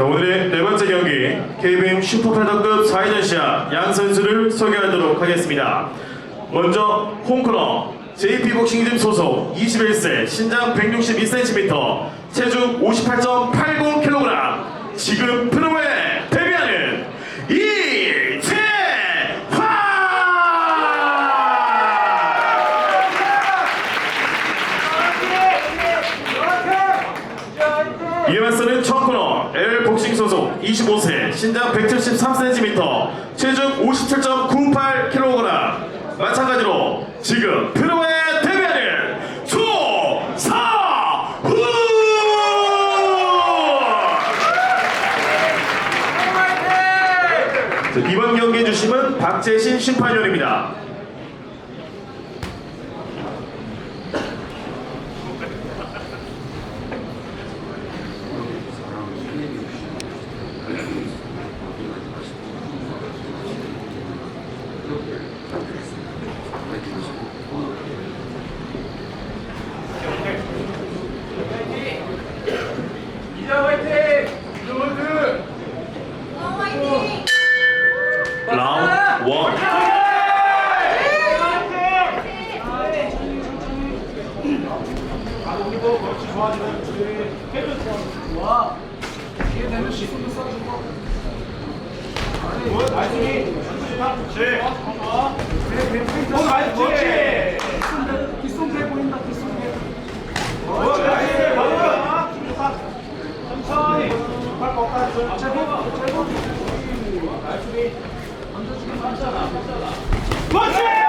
자 오늘의 네 번째 경기 KBM 슈퍼패더급 4회전 시합 양 선수를 소개하도록 하겠습니다. 먼저 홈코너 JP복싱짐 소속 21세 신장 162cm 체중 58.80kg 지금 프로에 UMS는 첫 코너 L 복싱 소속 25세 신장 173cm 체중 57.98kg 마찬가지로 지금 프로에 데뷔하는 조사후 이번 경기 주심은 박재신 심판위원입니다. 좋아하는 분들이 해도 좋아. 이게 되면 시분도 써주고. 뭐 나중에 다 붙여. 좋아. 그래 그래. 뭐 나중에. 뒷손대 뒷손대 보인다 뒷손대. 뭐 나중에 뭐. 천천히. 팔 꺾어. 제법 제법. 나중에 던져주기 맞잖아 맞잖아. 멋지.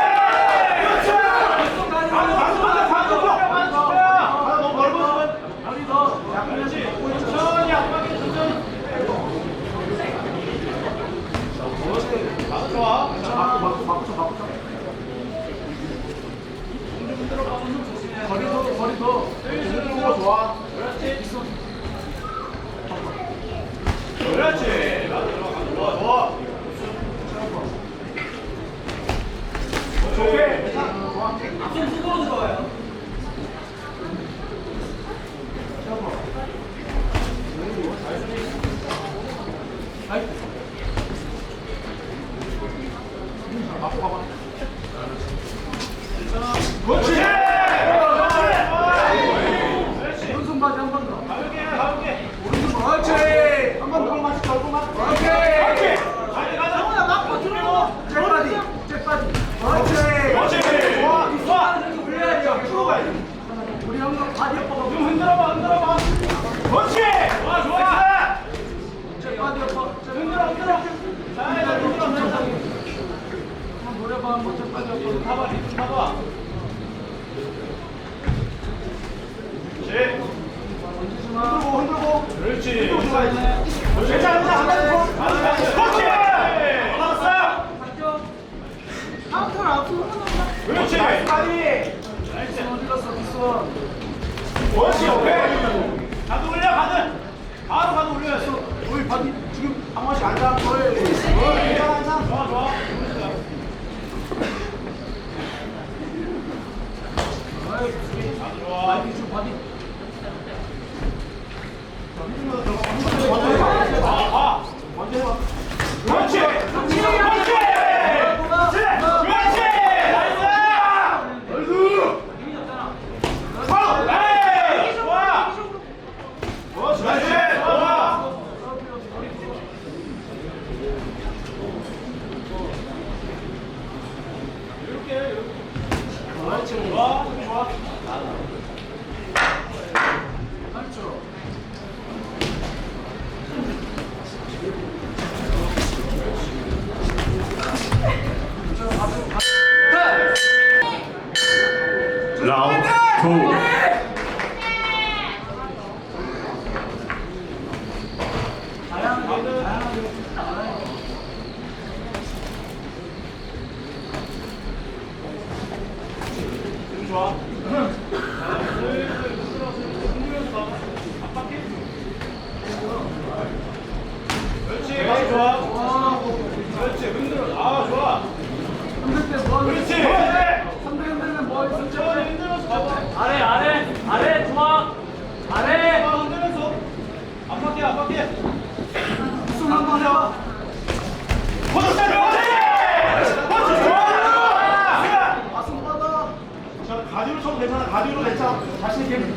바디로 대차 자신있게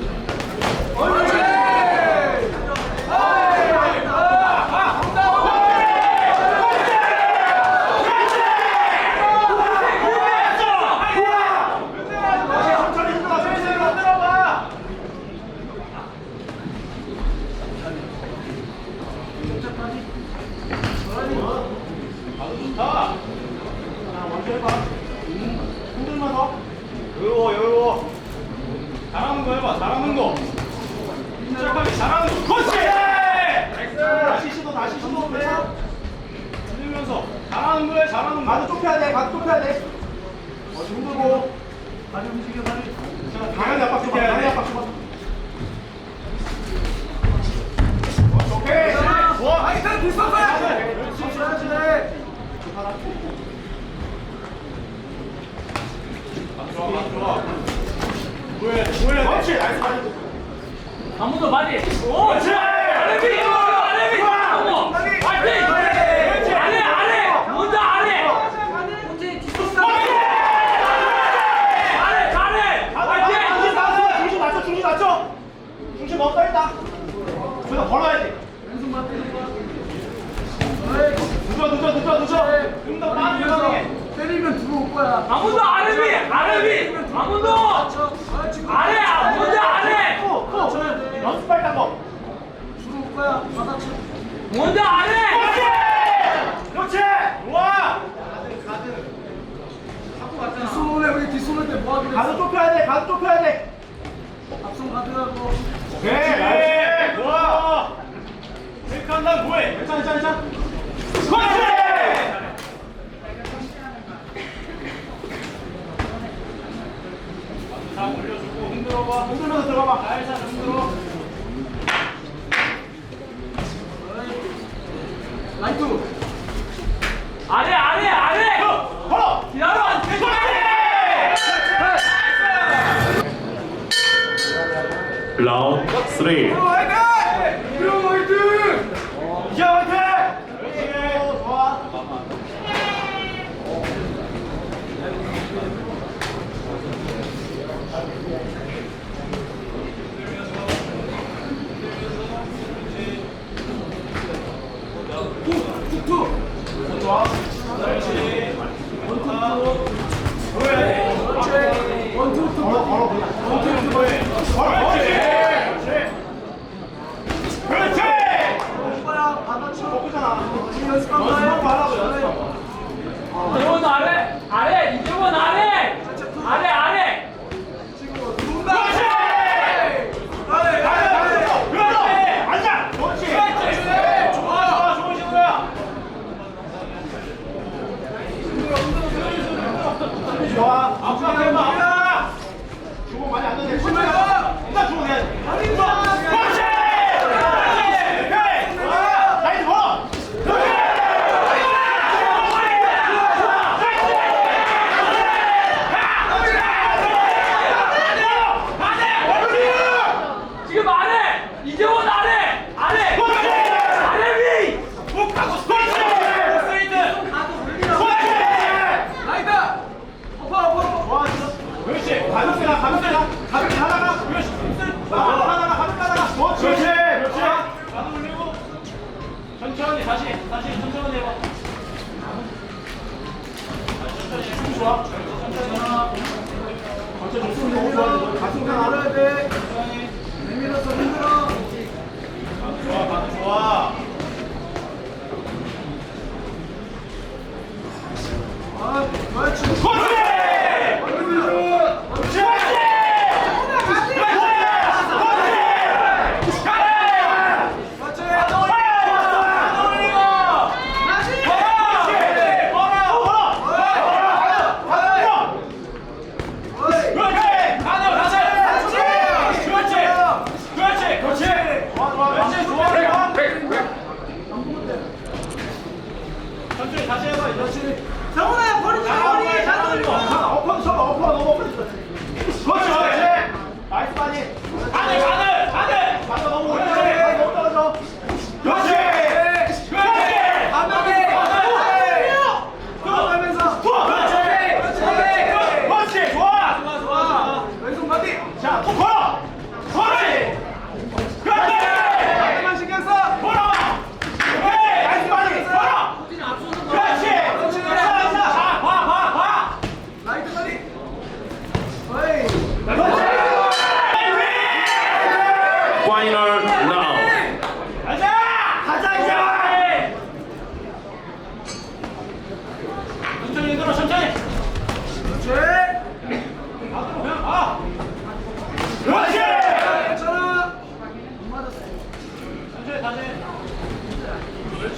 각 좁혀야 돼, 각 좁혀야 돼. 어, 힘들고. 다리 움직여, 다리. 자, 당연히 압박시켜야 돼. 당연히 압박시켜. 오케이. 와, 하이 아, 좋아, 좋아. 뭐해, 뭐해. 그렇지, 나이스, 아무도 맞이. 오, 그렇지. 뭐해? 괜찮아, 괜찮아, 괜찮아. 다 올려주고 흔들어봐. 흔들면서 들어가봐. 살살 흔들어. 라이트. 안해, 안해, 안해. 걸어. 기다려. 라운드 3. 좋아. 전체 목숨 너무 좋아. 가슴 강 알아야 돼. 힘들어 힘들어. 좋아, 좋아.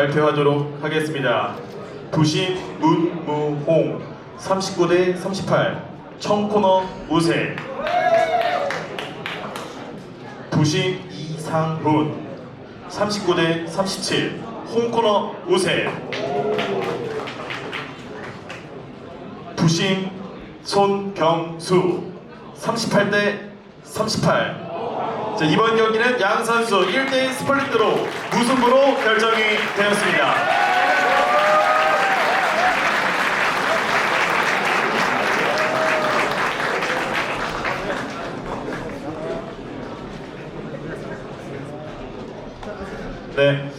발표하도록 하겠습니다. 부시 문무홍 39대 38 청코너 우세. 부시 이상훈 39대 37 홍코너 우세. 부심 손경수 38대 38 자, 이번 경기는 양 선수 1대1 스플릿으로 무승부로 결정이 되었습니다. 네.